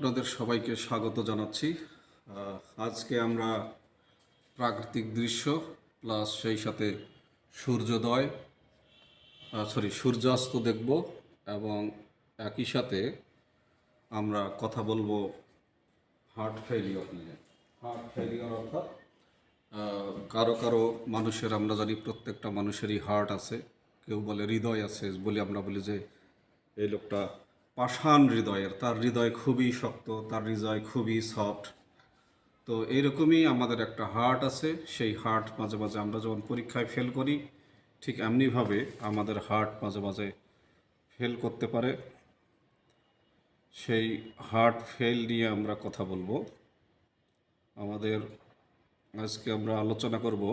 আপনাদের সবাইকে স্বাগত জানাচ্ছি। আজকে আমরা প্রাকৃতিক দৃশ্য প্লাস সেই সাথে সূর্যোদয় সরি সূর্যাস্ত দেখব এবং একই সাথে আমরা কথা বলব হার্ট ফেলিওর নিয়ে। হার্ট ফেলিওর অর্থাৎ কারও কারও মানুষের, আমরা জানি প্রত্যেকটা মানুষেরই হার্ট আছে। কেউ বলে হৃদয় আছে বলে আমরা বলি যে, এই লোকটা পাষাণ হৃদয়ের, তার হৃদয় খুবই শক্ত, তার হৃদয় খুবই সফট। তো এইরকমই আমাদের একটা হার্ট আছে, সেই হার্ট মাঝে মাঝে আমরা যখন পরীক্ষায় ফেল করি, ঠিক এমনিভাবে আমাদের হার্ট মাঝে মাঝে ফেল করতে পারে। সেই হার্ট ফেল নিয়ে আমরা কথা বলব। আমাদের আজকে আমরা আলোচনা করব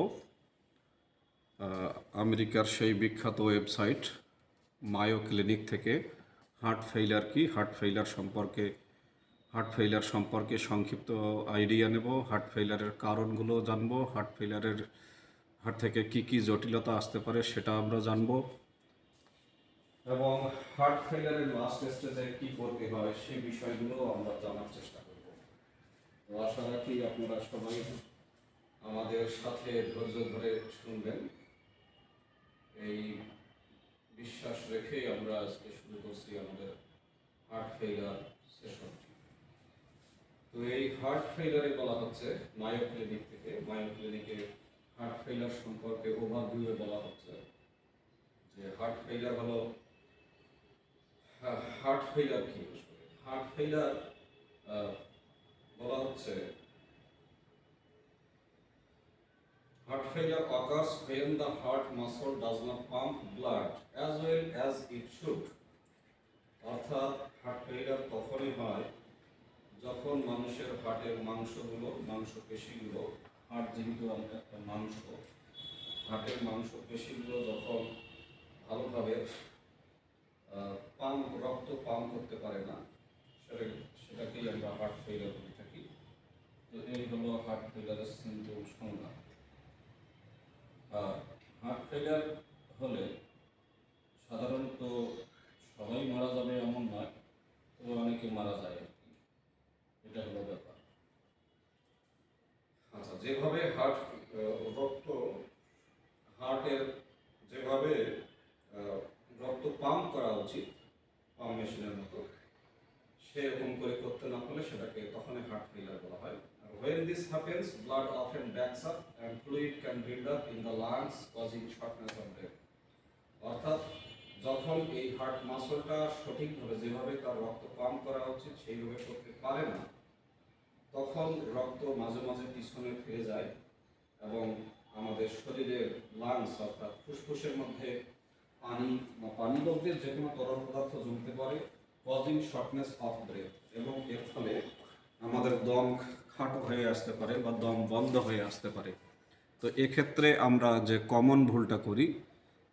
আমেরিকার সেই বিখ্যাত ওয়েবসাইট মায়ো ক্লিনিক থেকে। হার্ট ফেইলার কি? হার্ট ফেইলার সম্পর্কে, হার্ট ফেইলার সম্পর্কে সংক্ষিপ্ত আইডিয়া নেব। হার্ট ফেইলারের কারণগুলো জানব। হার্ট ফেইলারের, হার্ট থেকে কি কি জটিলতা আসতে পারে সেটা আমরা জানব। এবং হার্ট ফেইলারের লাস্ট স্টেজে কি করতে হয় সেই বিষয়গুলো আমরা জানার চেষ্টা করব। আশা রাখি আপনারা সবাই আমাদের সাথে ধৈর্য ধরে শুনবেন। এই বিশ্বাস রেখে আমরা আজকে শুরু করছি আমাদের হার্ট ফেলার সেশনটি তো এই হার্ট ফেইলারে বলা হচ্ছে মায়ো ক্লিনিক থেকে মায়ো ক্লিনিকে হার্ট ফেইলার সম্পর্কে ওভারভিউয়ে বলা হচ্ছে। যে হার্ট ফেলার হলো হার্ট ফেলার কি? হার্ট ফেইলার বলা হচ্ছে Heart failure occurs when the heart muscle does not pump blood as well as it should. অর্থাৎ হার্ট ফেলিয়ার তখনই হয় যখন মানুষের হার্টের মাংসগুলো মাংস পেশিগুলো হার্ট যেহেতু একটা মাংস হার্টের মাংস পেশিগুলো যখন ভালোভাবে পাম্প, রক্ত পাম্প করতে পারে না, সেটা, সেটাকেই আমরা হার্ট ফেলিয়ার বলে থাকি তো এই হলো হার্ট ফেলিয়ারের সিমটম সংজ্ঞা হার্ট ফেলিয়ার হলে সাধারণত সবাই মারা যাবে এমন নয়, তবে অনেকে মারা যায় আর কি। এটা হলো ব্যাপার। আচ্ছা যেভাবে হার্ট রক্ত হার্টের যেভাবে রক্ত পাম্প করা উচিত পাম্প মেশিনের মতো, সেরকম করে করতে না পারলে সেটাকে তখনই হার্ট ফেলিয়ার বলা হয় আর when this happens, blood often backs up and fluid can build up in the lungs, causing shortness of breath. অর্থাৎ, যখন এই হার্ট মাসলটা সঠিকভাবে যেভাবে তার রক্ত পাম্প করা উচিত, সেইভাবে করতে পারে না, তখন রক্ত মাঝে মাঝে পিছনে ফিরে যায় এবং আমাদের শরীরের লাংস অর্থাৎ ফুসফুসের মধ্যে পানি বা পানি বলতে যে কোনো তরল পদার্থ জমতে পারে কজিং শর্টনেস অফ ব্রেথ এবং এর ফলে আমাদের দম খাটো হয়ে আসতে পারে বা দম বন্ধ হয়ে আসতে পারে। তো এক্ষেত্রে আমরা যে কমন ভুলটা করি,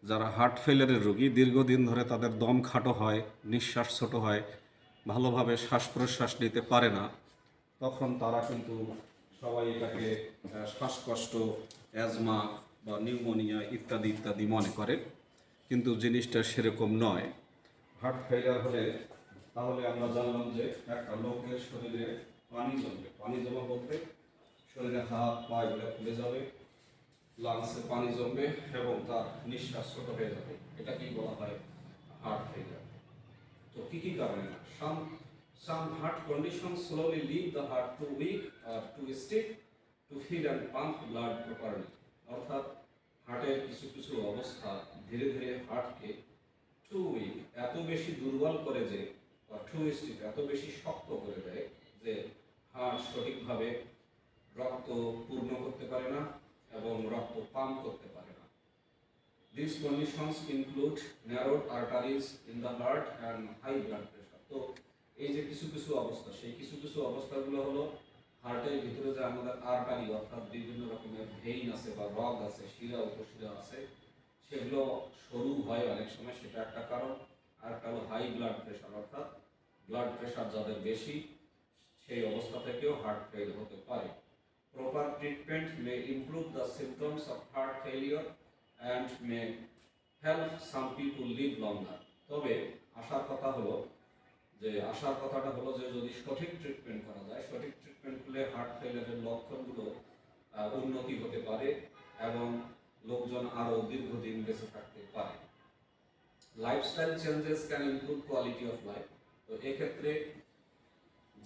যারা হার্ট ফেলিয়ারের রোগী, দীর্ঘদিন ধরে তাদের দম খাটো হয়, নিঃশ্বাস ছোট হয়, ভালোভাবে শ্বাস প্রশ্বাস নিতে পারে না, তখন তারা কিন্তু সবাই এটাকে শ্বাসকষ্ট অ্যাজমা বা নিউমোনিয়া ইত্যাদি ইত্যাদি মনে করে। কিন্তু জিনিসটা সেরকম নয়। হার্ট ফেলিয়ার হলে তাহলে আমরা জানলাম যে একটা লোকের শরীরে পানি জমবে। পানি জমা বলতে শরীরে হাত পা এগুলো ফুলে যাবে। লাংসে পানি জমবে এবং তার নিঃশ্বাস ছোট হয়ে যাবে। এটাকেই বলা হয় হার্ট ফেলিয়ার তো কি কি কারণে? Some some heart condition slowly leave the heart too weak or too stiff to fill and pump blood properly অর্থাৎ হার্টের কিছু কিছু অবস্থা ধীরে ধীরে হার্টকে টু উইক এত বেশি দুর্বল করে যে, বা টু স্টিফ এত বেশি শক্ত করে দেয় যে হার্ট সঠিকভাবে রক্ত পূর্ণ করতে পারে না এবং রক্ত পাম্প করতে পারে না। This conditions include narrowed arteries in the heart and high blood pressure তো এই যে কিছু কিছু অবস্থা, সেই কিছু কিছু অবস্থাগুলো হলো হার্টের ভিতরে যে আমাদের আর্টারি অর্থাৎ বিভিন্ন রকমের ভেইন আছে বা রগ আছে, শিরা, উপশিরা আছে, সেগুলো সরু হয় অনেক সময়, সেটা একটা কারণ। আর একটা হলো হাই ব্লাড প্রেশার অর্থাৎ ব্লাড প্রেশার যাদের বেশি সেই অবস্থা থেকেও হার্ট ফেল হতে পারে। Proper treatment may improve the symptoms of heart failure and may help some people live longer তবে আশার কথা হলো যে আসার কথাটা হলো যে, যদি সঠিক ট্রিটমেন্ট করা যায়, সঠিক ট্রিটমেন্ট করলে হার্ট ফেলিয়ারের লক্ষণগুলো উন্নতি হতে পারে এবং লোকজন আরও দীর্ঘদিন বেঁচে থাকতে পারে। Lifestyle changes can improve quality of life তো এক্ষেত্রে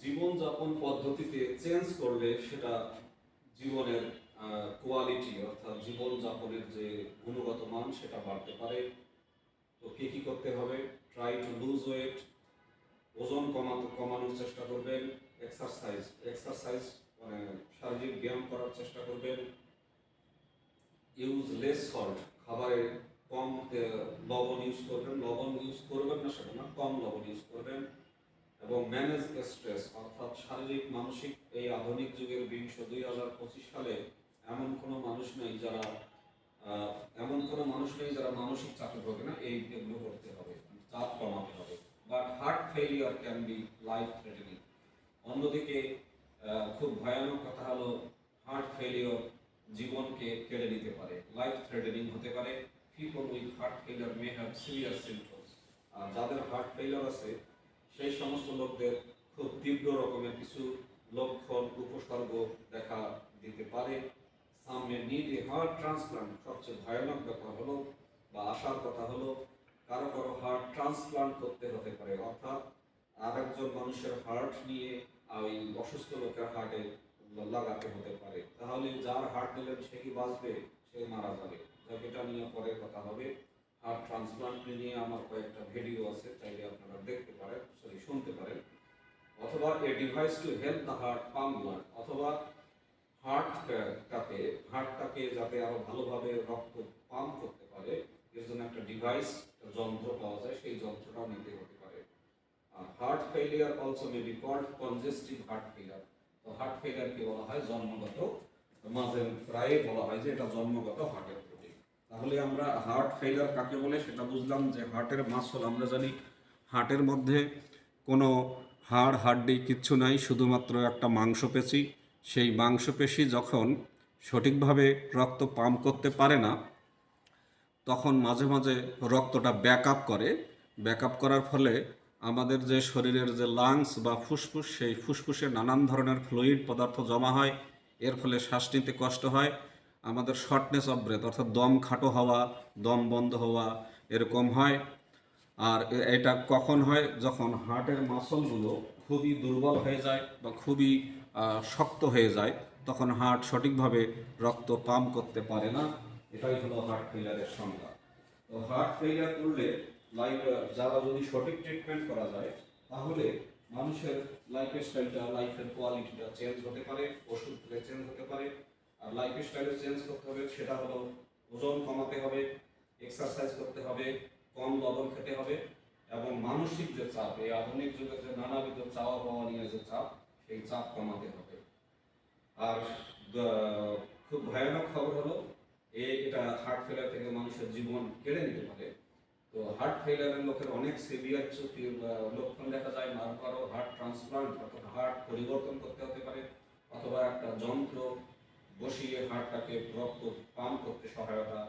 জীবনযাপন পদ্ধতিতে চেঞ্জ করলে সেটা জীবনের কোয়ালিটি অর্থাৎ জীবনযাপনের যে গুণগত মান সেটা বাড়তে পারে। তো কি কি করতে হবে? ট্রাই টু লুজ ওয়েট ওজন কমাতে, কমানোর চেষ্টা করবেন এক্সারসাইজ এক্সারসাইজ মানে শারীরিক ব্যায়াম করার চেষ্টা করবেন। ইউজ লেস সল্ট খাবারে কম লবণ ইউজ করবেন। লবণ ইউজ করবেন না সেটা না, কম লবণ ইউজ করবেন। এবং ম্যানেজ স্ট্রেস অর্থাৎ শারীরিক, মানসিক এই আধুনিক যুগের বিংশ দুই হাজার পঁচিশ সালে এমন কোনো মানুষ নেই যারা এমন কোনো মানুষ নেই যারা মানসিক চাপে ভোগে না। এই এগুলো করতে হবে, চাপ কমাতে হবে। But heart failure can be life threatening অন্যদিকে খুব ভয়ানক কথা হলো হার্ট ফেলিওর জীবনকে কেড়ে নিতে পারে। লাইফ থ্রেটেনিং হতে পারে। People with heart failure may have severe symptoms আর যাদের হার্ট ফেলিয়ার আছে সেই সমস্ত লোকদের খুব তীব্র রকমের কিছু লক্ষণ, উপসর্গ দেখা দিতে পারে। সামনে নিড এ হার্ট ট্রান্সপ্লান্ট সবচেয়ে ভয়ানক ব্যাপার হলো বা আসার কথা হলো, কারও কারও হার্ট ট্রান্সপ্লান্ট করতে হতে পারে। অর্থাৎ আর একজন মানুষের হার্ট নিয়ে ওই অসুস্থ লোকের হার্টে লাগাতে হতে পারে। তাহলে যার হার্ট নিলেন সে কি বাঁচবে? সে মারা যাবে। এটা নিয়ে পরে কথা হবে। হার্ট ট্রান্সপ্লান্ট নিয়ে আমার কয়েকটা ভিডিও আছে, চাইলে আপনারা দেখতে পারেন সরি শুনতে পারেন। অথবা a device to help the heart pump blood অথবা হার্টটাকে হার্টটাকে যাতে আরও ভালোভাবে রক্ত পাম্প করতে পারে, এর জন্য একটা ডিভাইস যন্ত্র পাওয়া যায়, সেই যন্ত্রটাও নিতে হতে পারে। Heart failure also may be called congestive heart failure তো হার্ট ফেলিয়ারকে বলা হয়, জন্মগত, মাঝে প্রায় বলা হয় যে এটা জন্মগত হার্টের তাহলে আমরা হার্ট ফেলার কাকে বলে সেটা বুঝলাম যে হার্টের মাসল আমরা জানি হার্টের মধ্যে কোনো হাড়, হাড্ডি কিচ্ছু নাই, শুধুমাত্র একটা মাংসপেশি। সেই মাংসপেশি যখন সঠিকভাবে রক্ত পাম্প করতে পারে না, তখন মাঝে মাঝে রক্তটা ব্যাক আপ করে। ব্যাক আপ করার ফলে আমাদের যে শরীরের যে লাংস বা ফুসফুস, সেই ফুসফুসে নানান ধরনের ফ্লুইড পদার্থ জমা হয়। এর ফলে শ্বাস নিতে কষ্ট হয়। আমাদের শর্টনেস অফ ব্রেথ অর্থাৎ দম খাটো হওয়া, দম বন্ধ হওয়া এরকম হয়। আর এটা কখন হয়? যখন হার্টের মাসলগুলো খুবই দুর্বল হয়ে যায় বা খুবই শক্ত হয়ে যায়, তখন হার্ট সঠিকভাবে রক্ত পাম্প করতে পারে না। এটাই হলো হার্ট ফেলিয়ারের সংজ্ঞা। তো হার্ট ফেলিয়ার করলে লাইফ যারা যদি সঠিক ট্রিটমেন্ট করা যায়, তাহলে মানুষের লাইফ স্টাইলটা লাইফের কোয়ালিটিটা চেঞ্জ হতে পারে, ওষুধ চেঞ্জ হতে পারে। লাইফ স্টাইলে চেঞ্জ করতে হবে, সেটা হলো ওজন কমাতে হবে এক্সারসাইজ করতে হবে, কম লবণ খেতে হবে এবং মানসিক যে চাপ, এই আধুনিক যুগের যে নানাবিধ চাওয়া পাওয়া নিয়ে যে চাপ, সেই চাপ কমাতে হবে। আর খুব ভয়ানক খবর হলো, এ, এটা হার্ট ফেলার থেকে মানুষের জীবন কেড়ে নিতে পারে। তো হার্ট ফেলিয়ারের লোকের অনেক সিভিয়ার কিছু লক্ষণ দেখা যায় কারও হার্ট ট্রান্সপ্লান্ট অর্থাৎ হার্ট পরিবর্তন করতে হতে পারে, অথবা একটা যন্ত্র বসিয়ে হার্টটাকে রক্ত পাম্প করতে সহায়তা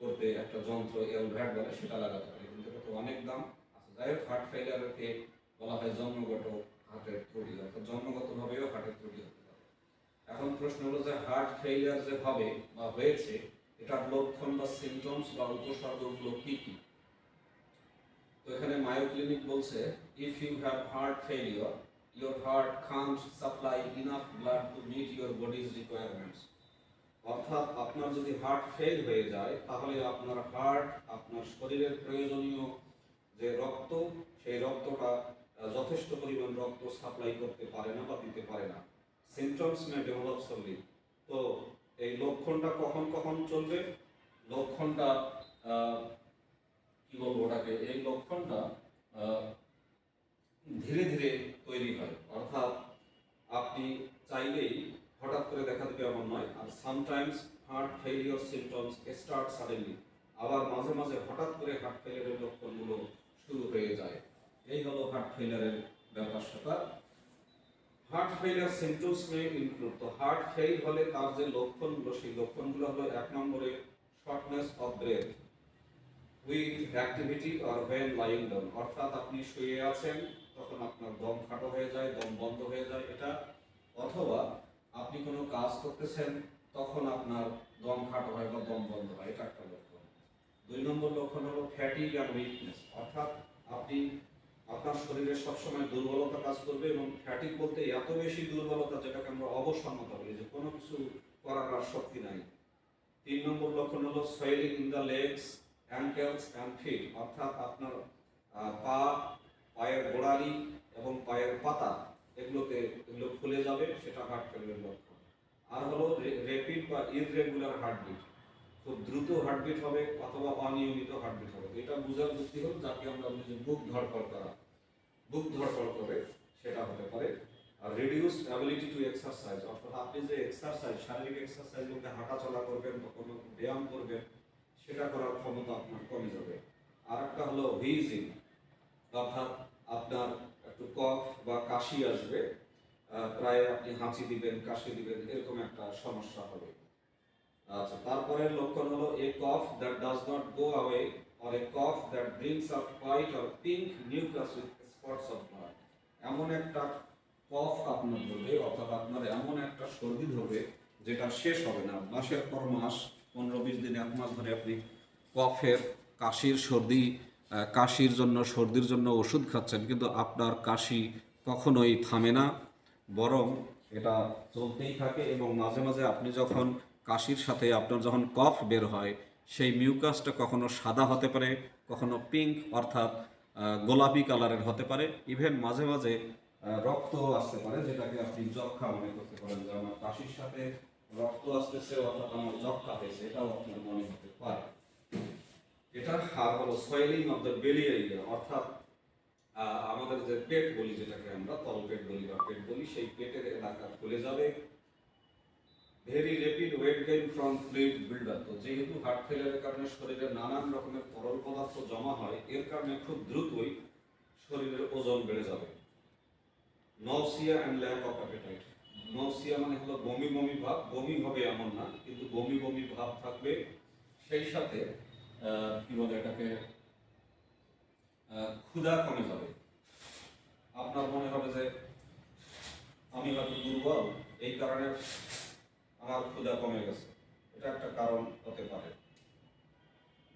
করতে একটা যন্ত্র এলভ্যাট বলে সেটা লাগাতে পারে। কিন্তু এটা তো অনেক দাম। আচ্ছা যাই হোক হার্ট ফেলিয়ারকে বলা হয় জন্মগত হার্টের ত্রুটি অর্থাৎ জন্মগতভাবেও হার্টের ত্রুটি হতে পারে। এখন প্রশ্ন হলো যে হার্ট ফেলিয়ার যে হবে বা হয়েছে, এটার লক্ষণ বা সিমটমস বা উপসর্গগুলো কী কী? তো এখানে মায়ো ক্লিনিক বলছে if you have heart failure your heart can't supply enough blood to meet your body's requirements অর্থাৎ আপনার যদি হার্ট ফেল হয়ে যায়, তাহলে আপনার হার্ট আপনার শরীরের প্রয়োজনীয় যে রক্ত, সেই রক্তটা যথেষ্ট পরিমাণ রক্ত সাপ্লাই করতে পারে না বা দিতে পারে না। সিমটমস মে ডেভেলপ সলি তো এই লক্ষণটা কখন কখন চলবে? লক্ষণটা কি বলব ওটাকে? এই লক্ষণটা ধীরে ধীরে তৈরি হয়। অর্থাৎ আপনি চাইলেই হঠাৎ করে দেখা দেবে এমন নয়, আর sometimes heart failure symptoms start suddenly আবার মাঝে মাঝে হঠাৎ করে হার্ট ফেলিয়ারের লক্ষণগুলো শুরু হয়ে যায়। এই হলো হার্ট ফেলিয়ারের ব্যাপার স্যাপার। Heart failure symptoms may include তো হার্ট ফেল হলে তার যে লক্ষণগুলো, সেই লক্ষণগুলো হলো এক নম্বরে shortness of breath with activity or when lying down অর্থাৎ আপনি শুয়ে আছেন তখন আপনার দম খাটো হয়ে যায়, দম বন্ধ হয়ে যায়। এটা অথবা আপনি কোনো কাজ করতেছেন, তখন আপনার দম খাটো হয় বা দম বন্ধ হয়। এটা একটা লক্ষণ। দুই নম্বর লক্ষণ হলো ফ্যাটিক অ্যান্ড উইকনেস অর্থাৎ আপনি আপনার শরীরে সবসময় দুর্বলতা কাজ করবে এবং ফ্যাটিক বলতে এত বেশি দুর্বলতা যেটাকে আমরা অবসন্নতা বলি যে কোনো কিছু করার আর শক্তি নাই। তিন নম্বর লক্ষণ হলো swelling in the legs ankles and feet অর্থাৎ আপনার পা পায়ের গোড়ালি এবং পায়ের পাতা এগুলোতে এগুলো ফুলে যাবে, সেটা হার্ট ফেলের লক্ষণ। আর হলো রেপিড বা ইররেগুলার হার্টবিট খুব দ্রুত হার্টবিট হবে অথবা অনিয়মিত হার্টবিট হবে। এটা বোঝার বুদ্ধি হল যাকে আমরা যে বুক ধড়ফড় করা। বুক ধড়ফড় করে সেটা হতে পারে। আর রিডিউসড অ্যাবিলিটি টু এক্সারসাইজ অর্থাৎ আপনি যে এক্সারসাইজ শারীরিক এক্সারসাইজ বলতে হাঁটা চলা করবেন বা কোনো ব্যায়াম করবেন, সেটা করার ক্ষমতা আপনার কমে যাবে। আর একটা হলো হুইজিং অর্থাৎ আপনার একটু কফ বা কাশি আসবে প্রায় আপনি হাঁচি দিবেন, কাশি দিবেন, এরকম একটা সমস্যা হবে। আচ্ছা তারপরে লক্ষণ হলো a cough that does not go away or a cough that brings up white or pink mucus with spots of blood এমন একটা কফ আপনার ধরবে অর্থাৎ আপনার এমন একটা সর্দি ধরবে যেটা শেষ হবে না। মাসের পর মাস, পনেরো, বিশ দিন, এক মাস ধরে আপনি কফের কাশির, সর্দি কাশির জন্য, সর্দির জন্য ওষুধ খাচ্ছেন, কিন্তু আপনার কাশি কখনোই থামে না। বরং এটা চলতেই থাকে এবং মাঝে মাঝে আপনি যখন কাশির সাথে আপনার যখন কফ বের হয়, সেই মিউকাসটা কখনো সাদা হতে পারে, কখনো পিঙ্ক অর্থাৎ গোলাপি কালারের হতে পারে। ইভেন মাঝে মাঝে রক্ত আসতে পারে, যেটাকে আপনি যক্ষা মনে করতে পারেন, যে আমার কাশির সাথে রক্ত আসতেছে অর্থাৎ আমার যক্ষা হয়েছে, এটাও আপনার মনে হতে পারে। এটা হলো swelling of the belly area, অর্থাৎ আমাদের যে পেট বলি, যেটাকে আমরা তল পেট বলি বা পেট বলি, সেই পেটের এলাকা খুলে যাবে। Very rapid weight gain from fluid buildup তো যেহেতু হার্ট ফেলিয়ারের কারণে শরীরে নানান রকমের তরল পদার্থ জমা হয়, এর কারণে খুব দ্রুতই শরীরের ওজন বেড়ে যাবে। Nausea and lack of appetite nausea মানে হলো বমি বমি ভাব। বমি হবে এমন না, কিন্তু বমি বমি ভাব থাকবে। সেই সাথে কি বলে এটাকে? ক্ষুধা কমে যাবে। আপনার মনে হবে যে, আমি হয়তো দুর্বল, এই কারণে আমার ক্ষুধা কমে গেছে। এটা একটা কারণ হতে পারে।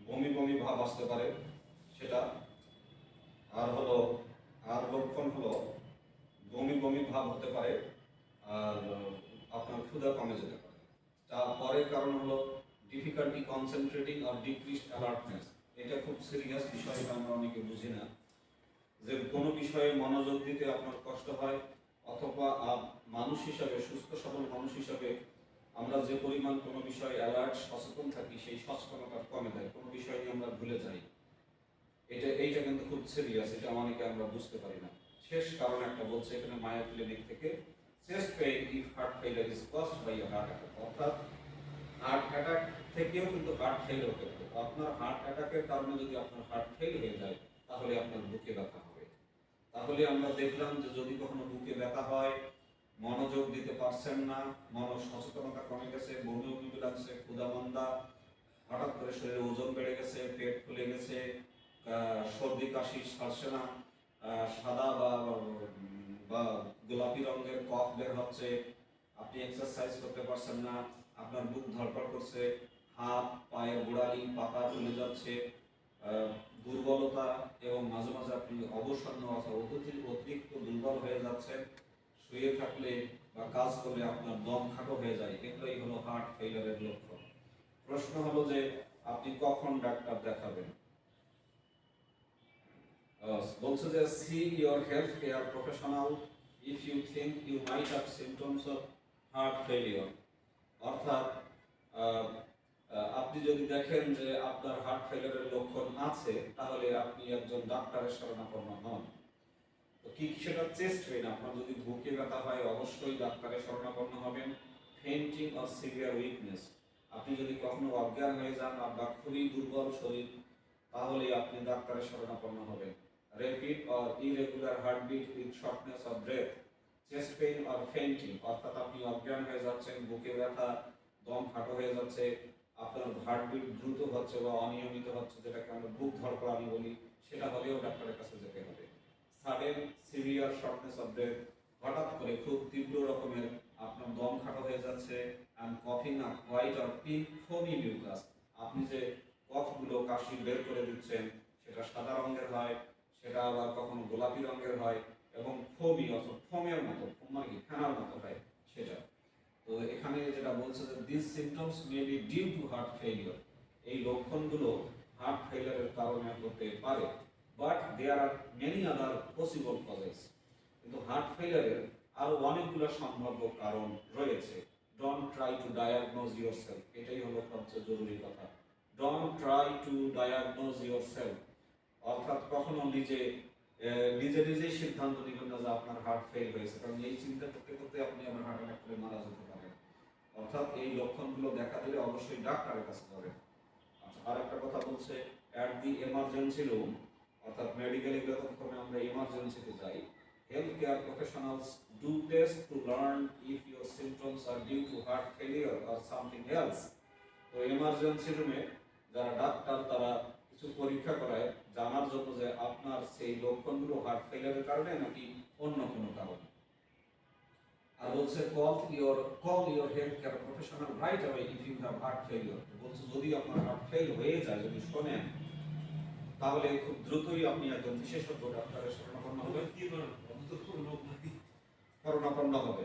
বমি বমি ভাব আসতে পারে, সেটা আর হলো, আর লক্ষণ হলো, বমি বমি ভাব হতে পারে, আর আপনার ক্ষুধা কমে যেতে পারে। তারপরের কারণ হলো ডিফিকাল্টি কনসেন্ট্রেটিং আর ডিক্রিসড অ্যালার্টনেস এটা খুব সিরিয়াস বিষয়, এটা আমরা অনেকে বুঝি না। যে কোনো বিষয়ে মনোযোগ দিতে আপনার কষ্ট হয়, অথবা মানুষ হিসাবে, সুস্থ সবল মানুষ হিসাবে আমরা যে পরিমাণ কোনো বিষয়ে অ্যালার্ট সচেতন থাকি, সেই সচেতনতা কমে যায়, কোনো বিষয় নিয়ে আমরা ভুলে যাই। এটা, এইটা কিন্তু খুব সিরিয়াস এটা অনেকে আমরা বুঝতে পারি না। শেষ কারণ একটা বলছে এখানে মায়া ক্লিনিক থেকে chest pain if heart failure is caused by heart attack অর্থাৎ হার্ট অ্যাটাক থেকেও কিন্তু হার্ট ফেল হতে পারে। আপনার হার্ট অ্যাটাকের কারণে যদি আপনার হার্ট ফেল হয়ে যায়, তাহলে আপনার বুকে ব্যথা হবে। তাহলে আমরা দেখলাম যে যদি কখনো বুকে ব্যথা হয়, মনোযোগ দিতে পারছেন না মন সচেতনতা কমে গেছে, বমি বমি লাগছে, ক্ষুধা মন্দা, হঠাৎ করে শরীরে ওজন বেড়ে গেছে, পেট ফুলে গেছে সর্দি কাশি সারছে না সাদা বা বা গোলাপি রঙের কফ বের হচ্ছে, আপনি এক্সারসাইজ করতে পারছেন না আপনার বুক ধড়ফড় করছে, হাত, পায়ের গোড়ালি, পাতা চলে যাচ্ছে দুর্বলতা এবং মাঝে মাঝে আপনি অবসন্ন অথবা অতিরিক্ত দুর্বল হয়ে যাচ্ছেন, শুয়ে থাকলে বা কাজ করলে আপনার দম খাটো হয়ে যায়। এগুলোই হলো হার্ট ফেইলারের লক্ষণ। প্রশ্ন হলো যে, আপনি কখন ডাক্তার দেখাবেন? বলছে যে see your health care professional if you think you might have symptoms of heart failure অর্থাৎ আপনি যদি দেখেন যে আপনার হার্ট ফেলিয়ারের লক্ষণ আছে, তাহলে আপনি একজন ডাক্তারের শরণাপন্ন হন। তো কি সেটা চেস্ট পেন আপনার যদি বুকে ব্যথা হয়, অবশ্যই ডাক্তারের শরণাপন্ন হবেন। ফেন্টিং অর সিভিয়ার উইকনেস আপনি যদি কখনো অজ্ঞান হয়ে যান বা খুবই দুর্বল শরীর তাহলে আপনি ডাক্তারের শরণাপন্ন হবেন। Rapid or irregular heartbeat with shortness of breath chest pain or fainting অর্থাৎ আপনি অজ্ঞান হয়ে যাচ্ছেন, বুকে ব্যথা, দম খাটো হয়ে যাচ্ছে, আপনার হার্টবিট দ্রুত হচ্ছে বা অনিয়মিত হচ্ছে, যেটাকে আমরা বুক ধড়ফড়ানি বলি, সেটা হলেও ডাক্তারের কাছে যেতে হবে। Sudden severe shortness of breath হঠাৎ করে খুব তীব্র রকমের আপনার দম খাটো হয়ে যাচ্ছে and কফিং up white or pink foamy mucus আপনি যে কফগুলো কাশি বের করে দিচ্ছেন, সেটা সাদা রঙের হয়, সেটা আবার কখনো গোলাপি রঙের হয় এবং ফোমি অর্থাৎ ফোমের মতো মানে কি ফেনার মতো হয় সেটা। তো এখানে যেটা বলছে যে this symptoms may be due to heart failure এই লক্ষণগুলো হার্ট ফেলিয়ারের কারণে হতে পারে but there are many other possible causes কিন্তু হার্ট ফেলিয়ারের আরও অনেকগুলো সম্ভাব্য কারণ রয়েছে। Don't try to diagnose yourself এটাই হলো সবচেয়ে জরুরি কথা। Don't try to diagnose yourself অর্থাৎ কখনো নিজে নিজে নিজেই সিদ্ধান্ত নেবেন না যে আপনার হার্ট ফেল হয়েছে। কারণ এই চিন্তা করতে করতে আপনি আমার হার্ট অ্যাটাক করে মারা যেতে পারেন। অর্থাৎ এই লক্ষণগুলো দেখা দিলে অবশ্যই ডাক্তারের কাছে যাবেন আচ্ছা আর একটা কথা বলছে অ্যাট দি এমার্জেন্সি রুম অর্থাৎ মেডিকেল ততক্ষণে আমরা এমার্জেন্সিতে যাই health care professionals do test to learn if your symptoms are due to heart failure or something else তো এমার্জেন্সি রুমে যারা ডাক্তার, তারা পরীক্ষা করায় জানার জন্য যে আপনার সেই লক্ষণগুলো হার্ট ফেলিয়ারের কারণে নাকি অন্য কোনো কারণে? আর বলছে call your call your health care professional right away if you have heart failure বলছে যদি আপনার হার্ট ফেল হয়ে যায় যদি শোনেন তাহলে খুব দ্রুতই আপনি একজন বিশেষজ্ঞ ডাক্তারের শরণাপন্ন হবেন। করোনাপন্ন হবে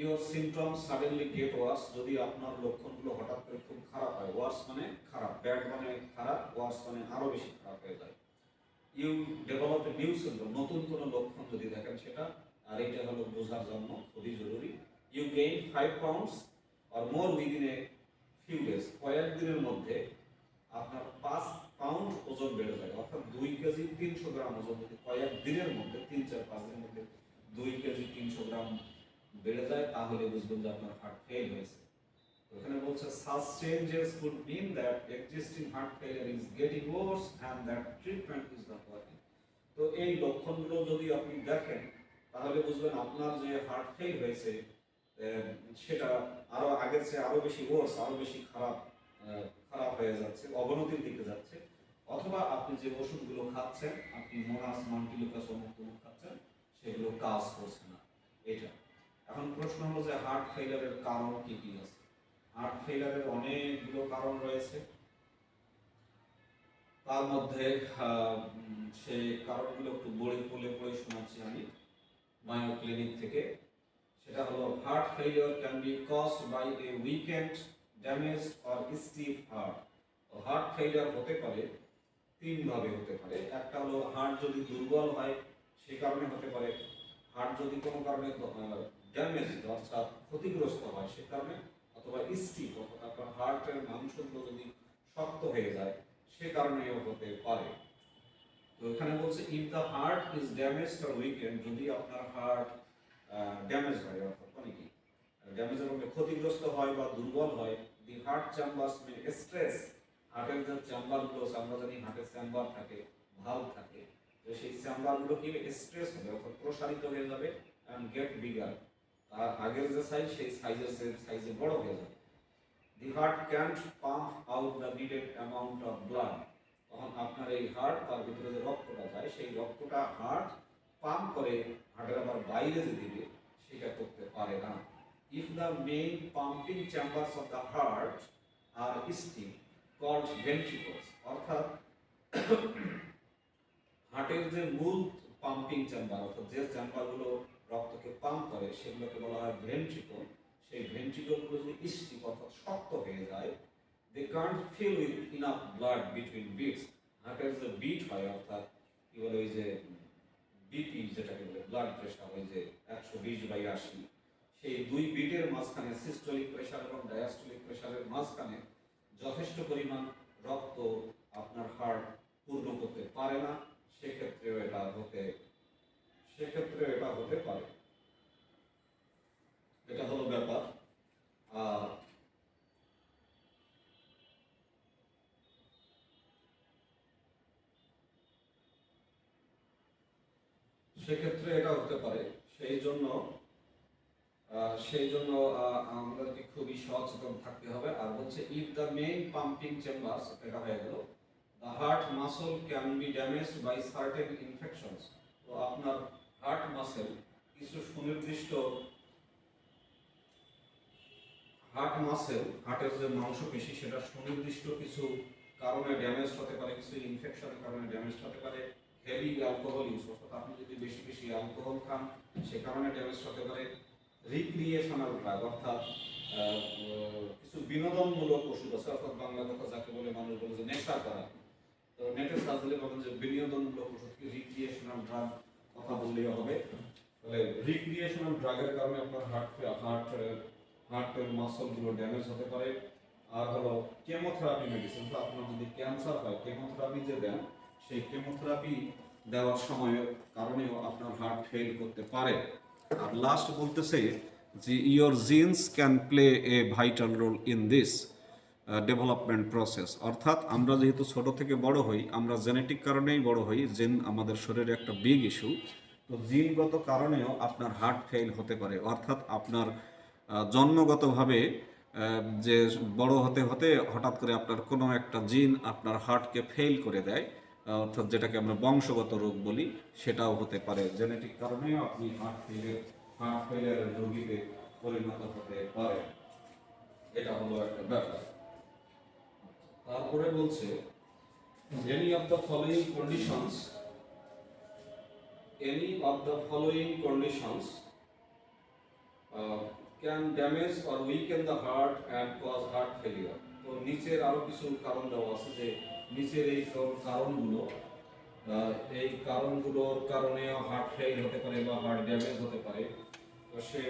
your symptoms suddenly get worse যদি আপনার লক্ষণগুলো হঠাৎ করে খুব খারাপ হয় ওয়ার্স মানে খারাপ ব্যাড মানে খারাপ ওয়ার্স মানে আরও বেশি খারাপ হয়ে যায়। You develop a new symptom নতুন কোনো লক্ষণ যদি দেখেন সেটা, আর এটা হলো বোঝার জন্য খুবই জরুরি। You gain five pounds or more within a few days কয়েকদিনের মধ্যে আপনার পাঁচ পাউন্ড ওজন বেড়ে যায়। অর্থাৎ দুই কেজি তিনশো গ্রাম ওজন যদি কয়েক দিনের মধ্যে, তিন চার পাঁচ দিনের মধ্যে দুই কেজি তিনশো গ্রাম বেড়ে যায়, তাহলে বুঝবেন যে আপনার হার্ট ফেল হয়েছে। তো এখানে বলছে such changes could mean that existing heart failure is getting worse and that treatment is not working. তো এই লক্ষণগুলো যদি আপনি দেখেন, তাহলে বুঝবেন আপনার যে হার্ট ফেল হয়েছে সেটা আরও আগের চেয়ে আরও বেশি ওর্স আরও বেশি খারাপ খারাপ হয়ে যাচ্ছে, অবনতির দিকে যাচ্ছে। অথবা আপনি যে ওষুধগুলো খাচ্ছেন, আপনি মোনাস মান্টিলুকাস অমুক তমুক খাচ্ছেন, সেগুলো কাজ করছে না। এটা। এখন প্রশ্ন হলো যে হার্ট ফেলিয়ারের কারণ কি কি আছে? হার্ট ফেলিয়ারের অনেকগুলো কারণ রয়েছে। তার মধ্যে উম, কারণগুলো একটু বড়ি পড়ে পড়ে শোনাচ্ছি আমি মায়ো ক্লিনিক থেকে। সেটা হলো heart failure can be caused by a weakened damage or stiff heart heart failure হতে পারে তিন ভাবে হতে পারে। একটা হলো হার্ট যদি দুর্বল হয় সে কারণে হতে পারে। হার্ট যদি কোনো কারণে ড্যামেজ অর্থাৎ ক্ষতিগ্রস্ত হয় সে কারণে, অথবা স্টিফ অর্থাৎ আপনার হার্টের মাংসগুলো যদি শক্ত হয়ে যায়, সে কারণেও হতে পারে। তো এখানে বলছে if the heart is damage or weakened যদি আপনার হার্ট ড্যামেজ হয়, অর্থাৎ মানে কি ড্যামেজের মধ্যে ক্ষতিগ্রস্ত হয় বা দুর্বল হয় দি হার্ট চাম্বারস মে স্ট্রেস হার্টের যে চেম্বারগুলো আমরা জানি হার্টের চেম্বার থাকে ভাল্ব থাকে, তো সেই চেম্বারগুলো কি স্ট্রেস হবে, অর্থাৎ প্রসারিত হয়ে যাবে অ্যান্ড গেট বিগার তার আগের যে সাইজ সেই সাইজের সাইজে বড় হয়ে যাবে। The heart can't pump out the needed amount of blood তখন আপনার এই হার্ট তার ভিতরে যে রক্তটা যায়, সেই রক্তটা হার্ট পাম্প করে হার্টের আবার বাইরে যে দিবে, সেটা করতে পারে না। If the main pumping chambers of the heart are stiff called ventricles অর্থাৎ হার্টের যে মূল পাম্পিং চেম্বার অর্থাৎ যে চেম্বারগুলো রক্তকে পাম্প করে, সেগুলোকে বলা হয় ভেন্ট্রিকল সেই ভেন্ট্রিকলগুলো যদি স্টিপ অর্থাৎ শক্ত হয়ে যায় they can't fill with enough blood between beats হার্টের যে বিট হয়, অর্থাৎ কি বলে ওই যে বিপি যেটাকে বলে ব্লাড প্রেশার ওই যে একশো বিশ বাই আশি, সেই দুই বিটের মাঝখানে সিস্টোলিক প্রেশার এবং ডায়াস্টোলিক প্রেশারের মাঝখানে যথেষ্ট পরিমাণ রক্ত আপনার হার্ট পূর্ণ করতে পারে না। সেক্ষেত্রেও এটা হতে সেক্ষেত্রেও এটা হতে পারে। এটা হলো ব্যাপার। আর সেক্ষেত্রে এটা হতে পারে। সেই জন্য সেই জন্য আমাদেরকে খুবই সচেতন থাকতে হবে। আর হচ্ছে if the main pumping chambers এটা হয়ে গেল the heart muscle can be damaged by certain infections তো আপনার হার্ট মাসেল কিছু সুনির্দিষ্ট হার্ট মাসেল হার্টের যে মাংসপেশি, সেটা সুনির্দিষ্ট কিছু কারণে ড্যামেজ হতে পারে, কিছু ইনফেকশনের কারণে ড্যামেজ হতে পারে। হেভি অ্যালকোহল ইউজ অর্থাৎ আপনি যদি বেশি বেশি অ্যালকোহল খান, সে কারণে ড্যামেজ হতে পারে। রিক্রিয়েশনাল ড্রাগ অর্থাৎ কিছু বিনোদনমূলক ওষুধ আছে, অর্থাৎ বাংলা কথা যাকে বলে, মানুষ বলে যে নেশা করা। তো নেটে সার্চ দিলে পাবেন যে বিনোদনমূলক ওষুধকে রিক্রিয়েশনাল ড্রাগ কথা বললেই হবে। তাহলে রিক্রিয়েশনাল ড্রাগের কারণে আপনার হার্ট হার্ট হার্টের মাসলগুলো ড্যামেজ হতে পারে। আর হলো কেমোথেরাপি মেডিসিন তো আপনার যদি ক্যান্সার হয় কেমোথেরাপি যে দেন, সেই কেমোথেরাপি দেওয়ার সময় কারণেও আপনার হার্ট ফেল করতে পারে। আর লাস্ট বলতেছে যে your genes can play a vital role in this development process অর্থাৎ আমরা যেহেতু ছোট থেকে বড় হই, আমরা জেনেটিক কারণেই বড় হই জিন আমাদের শরীরে একটা বিগ ইস্যু তো জিনগত কারণেও আপনার হার্ট ফেল হতে পারে। অর্থাৎ আপনার জন্মগতভাবে যে বড় হতে হতে হঠাৎ করে আপনার কোনো একটা জিন আপনার হার্টকে ফেল করে দেয়। অর্থাৎ যেটাকে আমরা বংশগত রোগ বলি, সেটাও হতে পারে। জেনেটিক কারণেও আপনি হার্ট ফেলের হার্ট ফেলের রোগীতে পরিণত হতে পারে এটা হলো একটা ব্যাপার। তারপরে বলছে any of the following conditions any of the following conditions can damage or weaken the heart and cause heart failure তো নিচের আরও কিছু কারণ দেওয়া আছে যে নিচের এই কারণগুলো এই কারণগুলোর কারণে হার্ট ফেল হতে পারে বা হার্ট ড্যামেজ হতে পারে। তো সে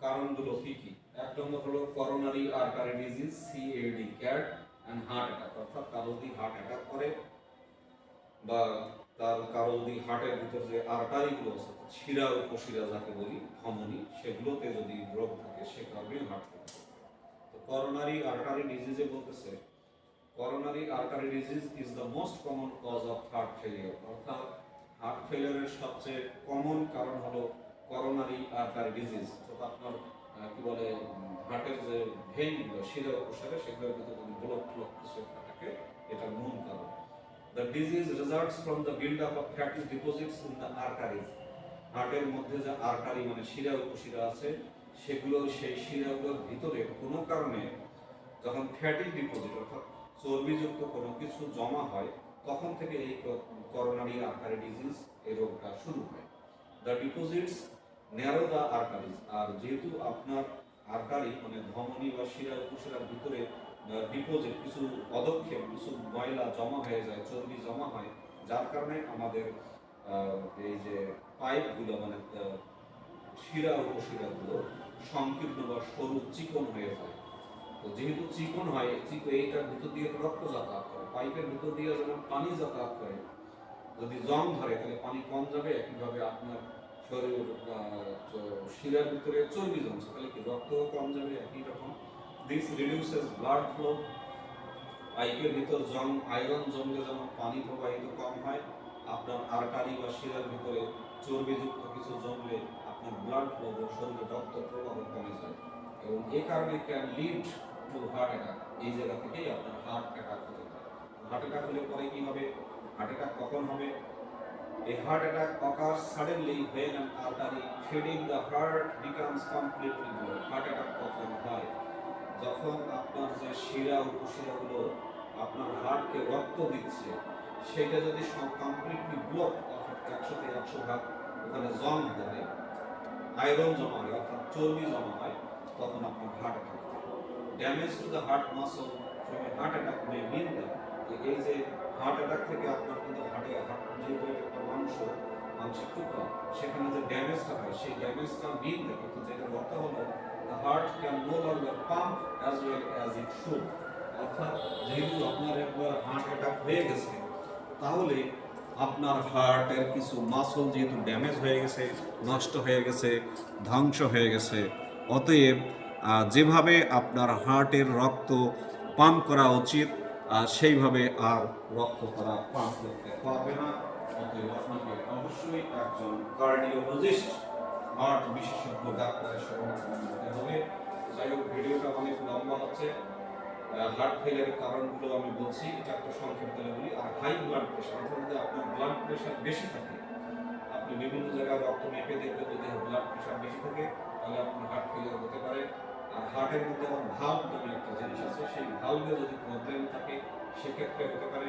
কারণগুলো কি কি? এক নম্বর হলো coronary artery disease CAD cat and heart attack অর্থাৎ কারও যদি হার্ট অ্যাটাক করে বা তার কারও যদি হার্টের ভিতর যে আর্টারিগুলো আছে, শিরা উপশিরা যাকে বলি, ধমনী, সেগুলোতে যদি রোগ থাকে, সে কারণে হার্ট তো করোনারি আর্টারি ডিজিজে বলতেছে coronary artery disease is the most common cause of heart failure অর্থাৎ হার্ট ফেলিয়ারের সবচেয়ে কমন কারণ হলো করোনারি আর্টারি ডিজিজ অর্থাৎ আপনার কি বলে হার্টের যে ভেইনগুলো শিরা উপশিরা, সেগুলোর ভিতরে একটা থাকে মূল কারণ The disease results from the build-up of fatty deposits in the arteries. হার্টের মধ্যে যে আর্টারি মানে শিরা উপশিরা আছে, সেগুলো সেই শিরাগুলোর ভিতরে কোনো কারণে যখন ফ্যাটি ডিপোজিট অর্থাৎ চর্বিযুক্ত কোনো কিছু জমা হয়, তখন থেকে এই করোনারি আর্টারি ডিজিজ এই রোগটা শুরু হয়। The deposits narrow the arteries আর যেহেতু আপনার আর্টারি মানে ধমনী বা শিরা উপশিরার ভিতরে ডিপোজিট কিছু পদক্ষেপ, কিছু ময়লা জমা হয়ে যায়, চর্বি জমা হয়, যার কারণে আমাদের এই যে পাইপগুলো মানে শিরা উপশিরাগুলো সংকীর্ণ বা সরু চিকন হয়ে যায়। তো যেহেতু চিকন হয় এইটার ভিতর দিয়ে রক্ত যাতায়াত করে, পাইপের ভিতর দিয়ে যেমন পানি যাতায়াত করে, যদি জং ধরে, তাহলে পানি কম যাবে, একইভাবে আপনার শরীর শিরার ভিতরে চর্বি জমছে, তাহলে কি রক্ত কম যাবে, একই রকম? দিস রিডিউসেস ব্লাড ফ্লো পাইপের ভিতর জং আয়রন জমলে যেমন পানি প্রবাহিত কম হয়, আপনার আর্টারি বা শিরার ভিতরে চর্বিযুক্ত কিছু জমলে আপনার ব্লাড ফ্লো শরীরে রক্ত প্রবাহ কমে যায়। এবং এই কারণে can lead to heart attack এই জায়গা থেকেই আপনার হার্ট অ্যাটাক হতে পারে। হার্ট অ্যাটাক হলে পরে কি হবে? হার্ট অ্যাটাক কখন হবে? A heart attack occurs suddenly when an artery feeding the heart becomes completely blocked. Heart attack কখন হয়? যখন আপনার যে শিরা উপশিরাগুলো আপনার হার্টকে রক্ত দিচ্ছে, সেটা যদি কমপ্লিটলি ব্লক অর্থাৎ একশোতে একশো ভাগ ওখানে জং ধরে আয়রন জমা হয়, অর্থাৎ চর্বি জমা হয়, তখন আপনার heart damage to the heart muscle from heart attack may mean এই যে হার্ট অ্যাটাক থেকে আপনার কিন্তু হার্টে হার্ট যেহেতু একটা মাংস মাংসের টুকরা সেখানে যে ড্যামেজটা হয়, সেই ড্যামেজটা মিন দেয় অর্থাৎ যেটা অর্থ হলো, the heart can no longer pump as well as it should অর্থাৎ যেহেতু আপনার একবার হার্ট অ্যাটাক হয়ে গেছে, তাহলে আপনার হার্টের কিছু মাসল যেহেতু ড্যামেজ হয়ে গেছে, নষ্ট হয়ে গেছে, ধ্বংস হয়ে গেছে, অতএব যেভাবে আপনার হার্টের রক্ত পাম্প করা উচিত সেইভাবে আর রক্ত করা পাম্প করতে পারবে না। অতএব আপনাকে অবশ্যই একজন কার্ডিওলজিস্ট হার্ট বিশেষজ্ঞ ডাক্তারের শরণাপন্ন হতে হবে। যাই হোক, ভিডিওটা অনেক লম্বা হচ্ছে। হার্ট ফেলের কারণগুলো আমি বলছি, এটা একটা সংক্ষেপ করে বলি। আর হাই ব্লাড প্রেশার অর্থাৎ আপনার ব্লাড প্রেশার বেশি থাকে, আপনি আপনি বিভিন্ন জায়গায় রক্ত মেপে দেখবেন যদি ব্লাড প্রেশার বেশি থাকে, তাহলে আপনার হার্ট ফেলিয়ার হতে পারে। আর হার্টের মধ্যে আমার ভাল্ব নামে একটা জিনিস আছে, সেই ভাল্বে যদি প্রবলেম থাকে, সেক্ষেত্রে হতে পারে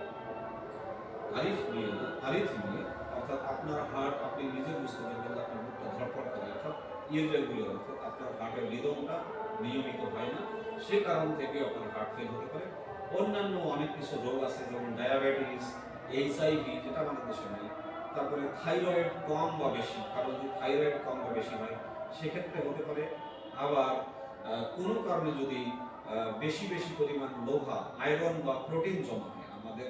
আরিথমিয়া না আরিথমিয়া অর্থাৎ আপনার হার্ট আপনি নিজে বুঝতে পারবেন আপনার বুকটা ধরপড় করে, অর্থাৎ ইরেগুলার অর্থাৎ আপনার হার্টের রিদমটা নিয়মিত হয় না, সে কারণ থেকে আপনার হার্ট ফেল হতে পারে। অন্যান্য অনেক কিছু রোগ আছে, যেমন ডায়াবেটিস এইচআইভি যেটা আমাদের দেশে নাই, তারপরে থাইরয়েড কম বা বেশি কারও যদি থাইরয়েড কম বা বেশি হয়, সেক্ষেত্রে হতে পারে। আবার কোনো কারণে যদি বেশি বেশি পরিমাণ লোহা আয়রন বা প্রোটিন জমা হয়, আমাদের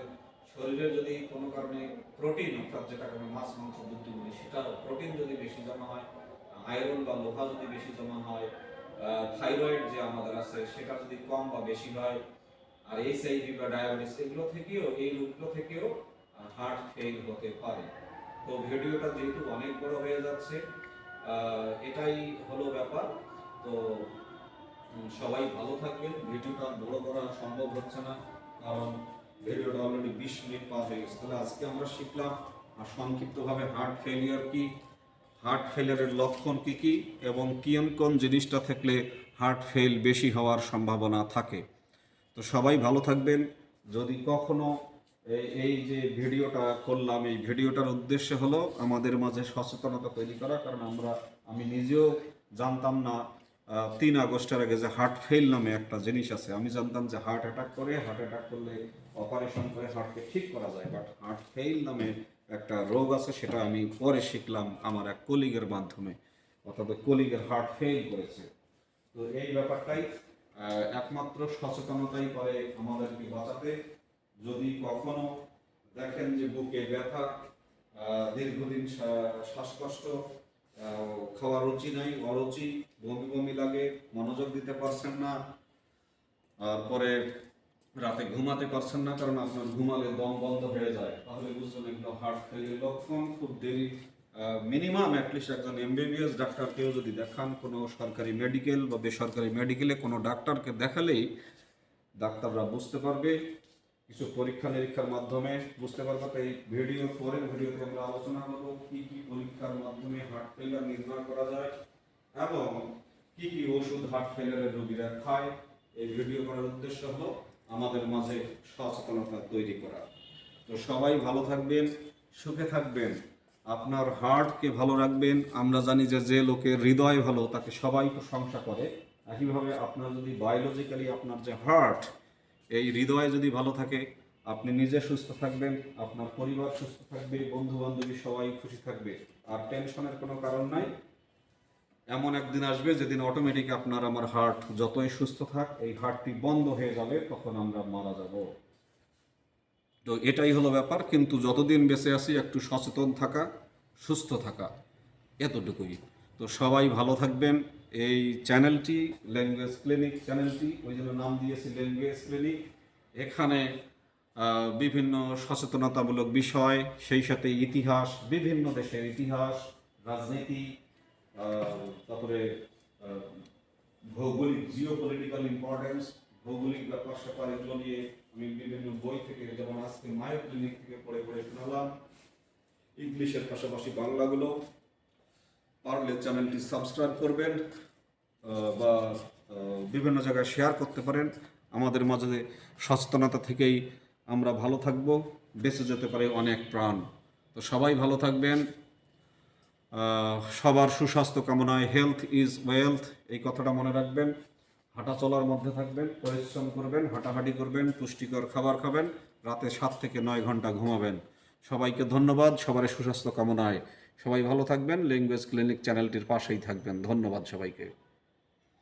শরীরে যদি কোনো কারণে প্রোটিন, অর্থাৎ যেটাকে আমরা মাছ, মাংস, দুধ বলি সেটা প্রোটিন যদি বেশি জমা হয়, আয়রন বা লোহা যদি বেশি জমা হয় থাইরয়েড যে আমাদের আছে, সেটা যদি কম বা বেশি হয়, আর এইচআইভি বা ডায়াবেটিস, এগুলো থেকেও, এই রোগগুলো থেকেও হার্ট ফেল হতে পারে। তো ভিডিওটা যেহেতু অনেক বড় হয়ে যাচ্ছে এটাই হলো ব্যাপার। তো সবাই ভালো থাকবেন। ভিডিওটা বড় করা সম্ভব হচ্ছে না, কারণ ভিডিওটা অলরেডি বিশ মিনিট পার হয়ে গেছে। তাহলে আজকে আমরা শিখলাম, আর সংক্ষিপ্তভাবে হার্ট ফেলিয়ার কি? হার্ট ফেলিয়ারের লক্ষণ কি কি? এবং কোন কোন জিনিসটা থাকলে হার্ট ফেল বেশি হওয়ার সম্ভাবনা থাকে? তো সবাই ভালো থাকবেন। যদি কখনো এই যে ভিডিওটা করলাম, এই ভিডিওটার উদ্দেশ্য হলো আমাদের মাঝে সচেতনতা তৈরি করা, কারণ আমরা, আমি নিজেও জানতাম না তিন আগস্টের আগে যে হার্ট ফেল নামে একটা জিনিস আছে আমি জানতাম যে হার্ট অ্যাটাক করে হার্ট অ্যাটাক করলে অপারেশন করে হার্টকে ঠিক করা যায় বাট হার্ট ফেল নামে একটা রোগ আছে সেটা আমি পরে শিখলাম আমার এক কলিগের মাধ্যমে অর্থাৎ কলিগের হার্ট ফেল করেছে। তো এই ব্যাপারটাই একমাত্র সচেতনতাই করে আমাদেরকে বাঁচাতে। যদি কখনো দেখেন যে বুকে ব্যথা দীর্ঘদিন শ্বাসকষ্ট আহ, খাওয়ার রুচি নাই অরুচি বমি বমি লাগে, মনোযোগ দিতে পারছেন না, আর পরে রাতে ঘুমাতে পারছেন না কারণ আপনার ঘুমালে দম বন্ধ হয়ে যায়। তাহলে বুঝবেন এগুলো হার্ট ফেলের লক্ষণ খুব দেরি। মিনিমাম অ্যাটলিস্ট একজন এমবিবিএস ডাক্তারকেও যদি দেখান, কোনো সরকারি মেডিকেল বা বেসরকারি মেডিকেলে কোনো ডাক্তারকে দেখালেই ডাক্তাররা বুঝতে পারবে। কিছু পরীক্ষা নিরীক্ষার মাধ্যমে বুঝতে পারব। তো এই ভিডিও পরের ভিডিওতে আমরা আলোচনা করব, কি কি পরীক্ষার মাধ্যমে হার্ট ফেলিয়ার নির্ণয় করা যায়। এবং কি কি ওষুধ হার্ট ফেলিয়ারের রোগীরা খায়, এই ভিডিও করার উদ্দেশ্য হলো আমাদের মাঝে সচেতনতা তৈরি করা। তো সবাই ভালো থাকবেন, সুখে থাকবেন, আপনার হার্টকে ভালো রাখবেন। আমরা জানি যে যে লোকের হৃদয় ভালো, তাকে সবাই প্রশংসা করে। একইভাবে আপনার যদি বায়োলজিক্যালি আপনার যে হার্ট, এই হৃদয় যদি ভালো থাকে, আপনি নিজে সুস্থ থাকবেন, আপনার পরিবার সুস্থ থাকবে বন্ধু বান্ধবী সবাই খুশি থাকবে। আর টেনশনের কোনো কারণ নাই। এমন একদিন আসবে যেদিন অটোমেটিক আপনার আমার হার্ট যতই সুস্থ থাক, এই হার্টটি বন্ধ হয়ে যাবে, তখন আমরা মারা যাব। তো এটাই হলো ব্যাপার, কিন্তু যতদিন বেঁচে আছি, একটু সচেতন থাকা, সুস্থ থাকা, এতটুকুই। তো সবাই ভালো থাকবেন। এই চ্যানেলটি ল্যাঙ্গুয়েজ ক্লিনিক চ্যানেলটি, ওই জন্য নাম দিয়েছি ল্যাঙ্গুয়েজ ক্লিনিক এখানে বিভিন্ন সচেতনতামূলক বিষয়, সেই সাথে ইতিহাস, বিভিন্ন দেশের ইতিহাস, রাজনীতি তারপরে ভৌগোলিক জিও পলিটিক্যাল ইম্পর্টেন্স ভৌগোলিক ব্যাপার স্যাপার এগুলো নিয়ে আমি বিভিন্ন বই থেকে, যেমন আজকে মায়ো ক্লিনিক থেকে পড়ে পড়ে শোনালাম। ইংলিশের পাশাপাশি বাংলাগুলো। পারলে চ্যানেলটি সাবস্ক্রাইব করবেন বা বিভিন্ন জায়গায় শেয়ার করতে পারেন। আমাদের মাঝে সচেতনতা থেকেই আমরা ভালো থাকব, বেঁচে যেতে পারে অনেক প্রাণ। তো সবাই ভালো থাকবেন। সবার সুস্বাস্থ্য কামনায় হেলথ ইজ ওয়েলথ এই কথাটা মনে রাখবেন। হাঁটা চলার মধ্যে থাকবেন, পরিশ্রম করবেন, হাঁটাহাঁটি করবেন, পুষ্টিকর খাবার খাবেন, রাতে সাত থেকে নয় ঘণ্টা ঘুমাবেন। সবাইকে ধন্যবাদ সবার সুস্বাস্থ্য কামনায়। সবাই ভালো থাকবেন ল্যাঙ্গুয়েজ ক্লিনিক চ্যানেলটির পাশেই থাকবেন। ধন্যবাদ সবাইকে।